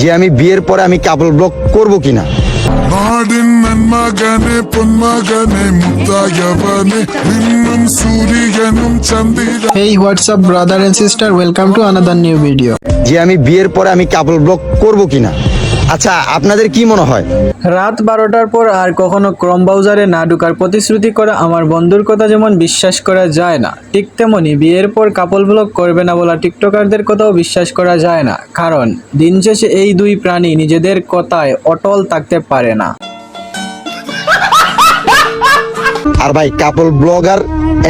যে আমি বিয়ের পরে আমি কাপল ব্লক করব কিনা। এই WhatsApp brother and sister welcome to another new video যে আমি বিয়ের পরে আমি কাপল ব্লক করব কিনা। আচ্ছা আপনাদের কি মনে হয়? রাত বারোটার পর আর কখনো ক্রম ব্রাউজারে না ঢুকার প্রতিশ্রুতি করা আমার বন্ধুর কথা যেমন বিশ্বাস করা যায় না ঠিক তেমনি বিয়ের পর কাপল ব্লগ করবে না বলা টিকটকারদের কথাও বিশ্বাস করা যায় না কারণ দিন শেষে এই দুই প্রাণী নিজেদের কথায় অটল থাকতে পারে না। আর ভাই কাপল ব্লগার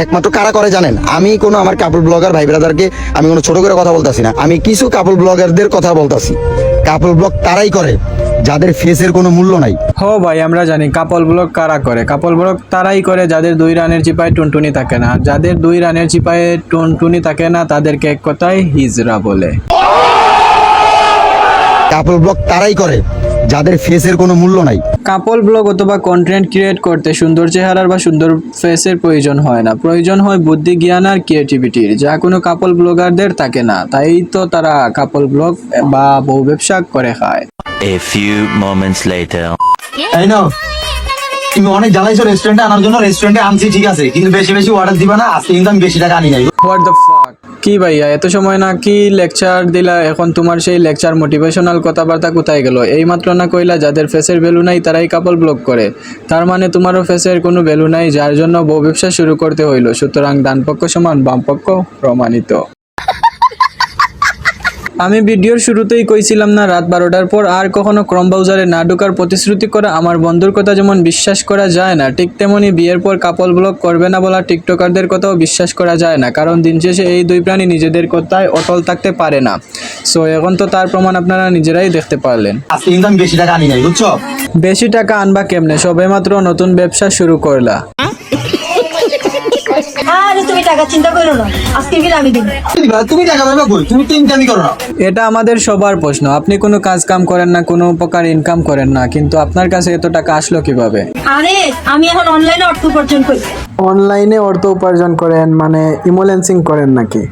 একমাত্র কারা করে জানেন? আমি কোনো আমার কাপল ব্লগার ভাই ব্রাদারকে আমি কোনো ছোট করে কথা বলতাছি না আমি কিছু কাপল ব্লগারদের কথা বলতাছি। কাপল ব্লক তারাই করে যাদের ফেসের কোনো মূল্য নাই। হো ভাই আমরা জানি কাপল ব্লক কারা করে। কাপল ব্লক তারাই করে যাদের দুই রানের চিপায় টুনটুনি থাকে না। যাদের দুই রানের চিপায় টুনটুনি থাকে না তাদেরকে এক কথায় হিজরা বলে। কাপল ব্লক তারাই করে যাদের ফেসের কোনো মূল্য নাই। কাপল ব্লগ অথবা কন্টেন্ট ক্রিয়েট করতে সুন্দর চেহারার বা সুন্দর ফেসের প্রয়োজন হয় না। প্রয়োজন হয় বুদ্ধি জ্ঞান আর ক্রিয়েটিভিটির যা কোনো কাপল ব্লগারদের থাকে না। তাই তো তারা কাপল ব্লগ বা বহু ব্যবসা করে খায়। A few moments later. তাই না তুমি অনেক জ্বালাইছো রেস্টুরেন্টে আনার জন্য রেস্টুরেন্টে আনছি ঠিক আছে। কিন্তু বেশি বেশি অর্ডার দিবা না আজকে কিন্তু আমি বেশি টাকা আনি নাই। হোয়াট দ্য ফাক কি ভাইয়া, এত সময় না কি লেকচার দিলা? এখন তোমার সেই লেকচার মোটিভেশনাল কথাবার্তা কোথায় গেল? এই মাত্র না কইলা যাদের ফেসের ভ্যালু নাই তারাই কাপল ব্লক করে। তার মানে তোমারও ফেসের কোনো ভ্যালু নাই, যার জন্য বউ ব্যবসা শুরু করতে হইল। সুতরাং ডানপক্ষ সমান বামপক্ষ প্রমাণিত। আমি ভিডিওর শুরুতেই কইছিলাম না রাত বারোটার পর আর কখনো ক্রম ব্রাউজারে না ঢোকার প্রতিশ্রুতি করা আমার বন্ধুর কথা যেমন বিশ্বাস করা যায় না ঠিক তেমনি বিয়ের পর কাপল ব্লগ করবে না বলা টিকটকারদের কথাও বিশ্বাস করা যায় না কারণ দিন শেষে এই দুই প্রাণী নিজেদের কথায় অটল থাকতে পারে না। সো এখন তো তার প্রমাণ আপনারা নিজেরাই দেখতে পারলেন। বেশি টাকা আনি বুঝছ? বেশি টাকা আনবা কেমনে? সবেমাত্র নতুন ব্যবসা শুরু করলা। টাকা চিন্তা করো না আজকে বিল আমি দিব। তুমি টাকা পাবে কই? তুমি তো ইনকামই করো না। এটা আমাদের সবার প্রশ্ন। আপনি কোনো কাজ কাম করেন না কোনো প্রকার ইনকাম করেন না কিন্তু আপনার কাছে এত টাকা আসলো কীভাবে? আরে আমি এখন অনলাইনে অর্থ উপার্জন করি। অনলাইনে অর্থ উপার্জন করেন মানে ইমোলেন্সিং করেন নাকি?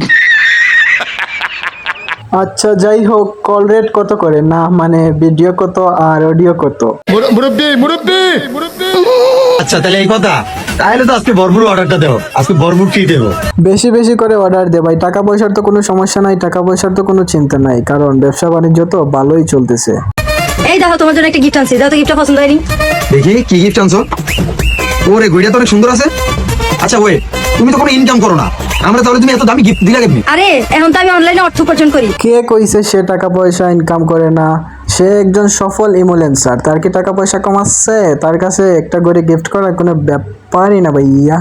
আচ্ছা যাই হোক কল রেট কত করে? না মানে ভিডিও কত আর অডিও কত? আচ্ছা তাহলে এই কথা তাহলে তো আজকে ভরপুর অর্ডারটা দেবো। আজকে ভরপুর ফ্রি দেবো। বেশি বেশি করে অর্ডার দে ভাই। টাকা পয়সার তো কোনো সমস্যা নাই টাকা পয়সার তো কোনো চিন্তা নাই কারণ ব্যবসা বাণিজ্য তো ভালোই চলতেছে। এই দেখো তোমার জন্য একটা গিফট আনছি। দাও তো গিফটটা পছন্দ হয়নি। দেখি কি গিফট আনছো? ওরে গইটা তো অনেক সুন্দর আছে। আচ্ছা ওয়ে তুমি তো কোনো ইনকাম করো না। আমরা তাহলে তুমি এত দামি গিফট দিলা কেমনি? আরে এখন তো আমি অনলাইনে অর্থ উপার্জন করি। কে কইছে সে টাকা পয়সা ইনকাম করে না? সে একজন সফল ইমোলেন্সার তার কি টাকা পয়সা কমাচ্ছে? তার কাছে একটা করে গিফট করার কোনো পারি না ভাইয়া।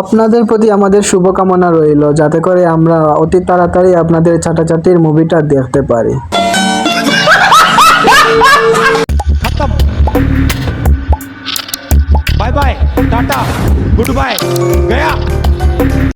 আপনাদের প্রতি আমাদের শুভকামনা রইল, যাতে করে আমরা অতি তাড়াতাড়ি আপনাদের চাটাচাটির মুভিটা দেখতে পারি। Bye bye, tata, good bye, Gaya.